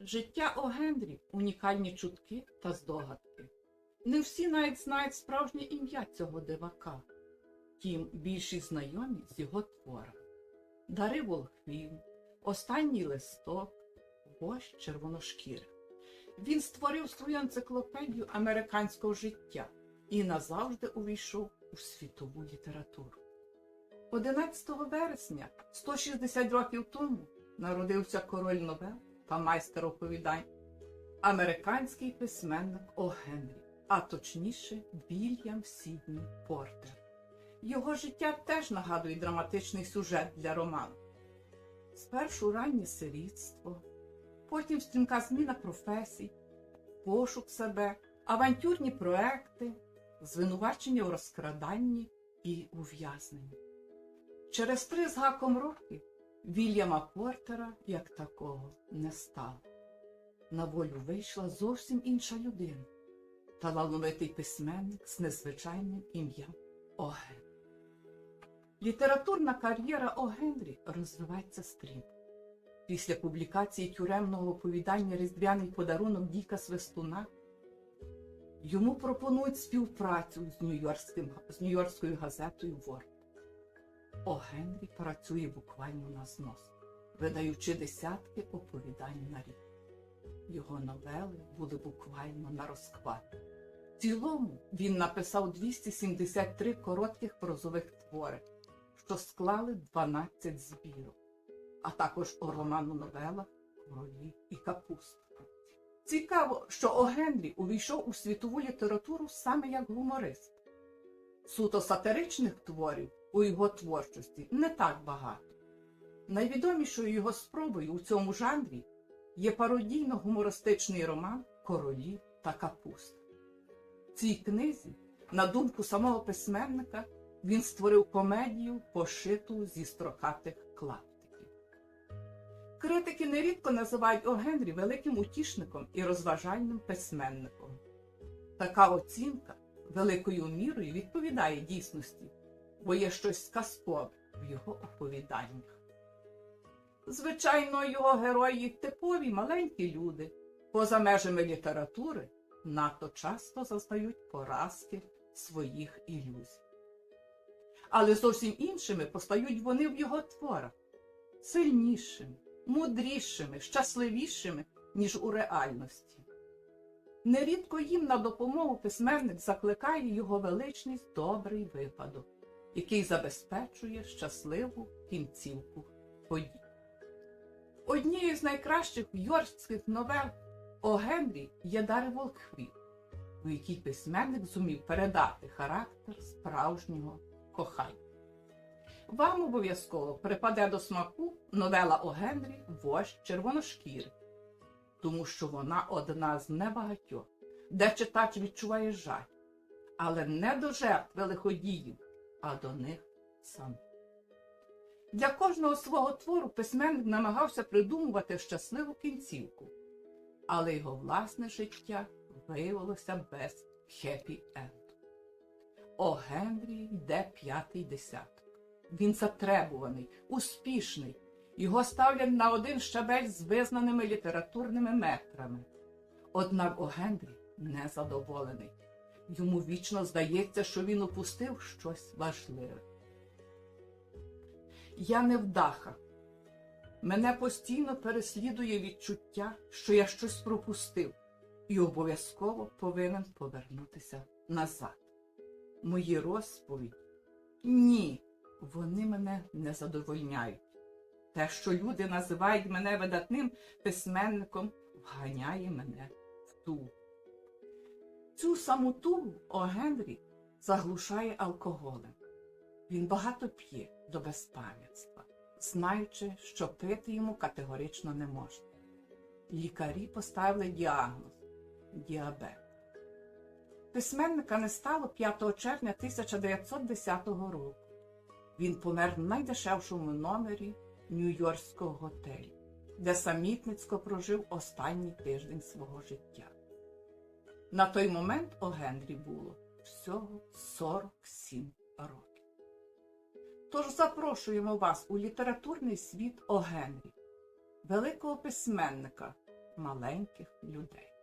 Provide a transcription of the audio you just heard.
Життя О. Генрі унікальні чутки та здогадки. Не всі навіть знають справжнє ім'я цього дивака. Втім, більшість знайомі з його творами. Дари волхвів, останній листок, вождь червоношкіри. Він створив свою енциклопедію американського життя і назавжди увійшов у світову літературу. 11 вересня, 160 років тому, народився король новел та майстер оповідань, американський письменник О. Генрі, а точніше Вільям Сідні Портер. Його життя теж нагадує драматичний сюжет для роману. Спершу раннє сирітство, потім стрімка зміна професій, пошук себе, авантюрні проекти, звинувачення у розкраданні і ув'язненні. Через три з гаком роки Вільяма Портера як такого не стало. На волю вийшла зовсім інша людина, талановитий письменник з незвичайним ім'ям Оген. Літературна кар'єра О. Генрі розвивається стрімко. Після публікації тюремного оповідання Різдвяний подарунок Діка Свистуна йому пропонують співпрацю з Нью-Йоркською газетою Ворд. О Генрі працює буквально на знос, видаючи десятки оповідань на рік. Його новели були буквально на розхват. В цілому він написав 273 коротких прозових твори, що склали 12 збірок, а також у роману новелах Королі і капуста. Цікаво, що О Генрі увійшов у світову літературу саме як гуморист. Суто сатиричних творів у його творчості не так багато. Найвідомішою його спробою у цьому жанрі є пародійно-гумористичний роман Королі та капуста. В цій книзі, на думку самого письменника, він створив комедію, пошиту зі строкатих клаптиків. Критики нерідко називають О Генрі великим утішником і розважальним письменником. Така оцінка великою мірою відповідає дійсності, бо є щось казкове в його оповіданнях. Звичайно, його герої типові маленькі люди, поза межами літератури надто часто зазнають поразки своїх ілюзій. Але зовсім іншими постають вони в його творах сильнішими, мудрішими, щасливішими, ніж у реальності. Нерідко їм на допомогу письменник закликає його величність добрий випадок, який забезпечує щасливу кінцівку подій. Однією з найкращих йоркських новел О Генрі є Дари Волкхвіт, у якій письменник зумів передати характер справжнього кохання. Вам обов'язково припаде до смаку новела О Генрі Вождь червоношкіри, тому що вона одна з небагатьох, де читач відчуває жаль, але не до жертв лиходіїв, а до них сам. Для кожного свого твору письменник намагався придумувати щасливу кінцівку, але його власне життя виявилося без хеппі-енду. О Генрі йде п'ятий десяток. Він затребуваний, успішний. Його ставлять на один щабель з визнаними літературними метрами. Однак О Генрі незадоволений. Йому вічно здається, що він упустив щось важливе. Я невдаха. Мене постійно переслідує відчуття, що я щось пропустив і обов'язково повинен повернутися назад. Мої розповіді ні, вони мене не задовольняють. Те, що люди називають мене видатним письменником, вганяє мене в ту. Цю саму тугу О Генрі заглушає алкоголем. Він багато п'є до безпам'ятства, знаючи, що пити йому категорично не можна. Лікарі поставили діагноз діабет. Письменника не стало 5 червня 1910 року. Він помер в найдешевшому номері Нью-Йоркського готелю, де самітницько прожив останній тиждень свого життя. На той момент О Генрі було всього 47 років. Тож запрошуємо вас у літературний світ О Генрі, великого письменника, маленьких людей.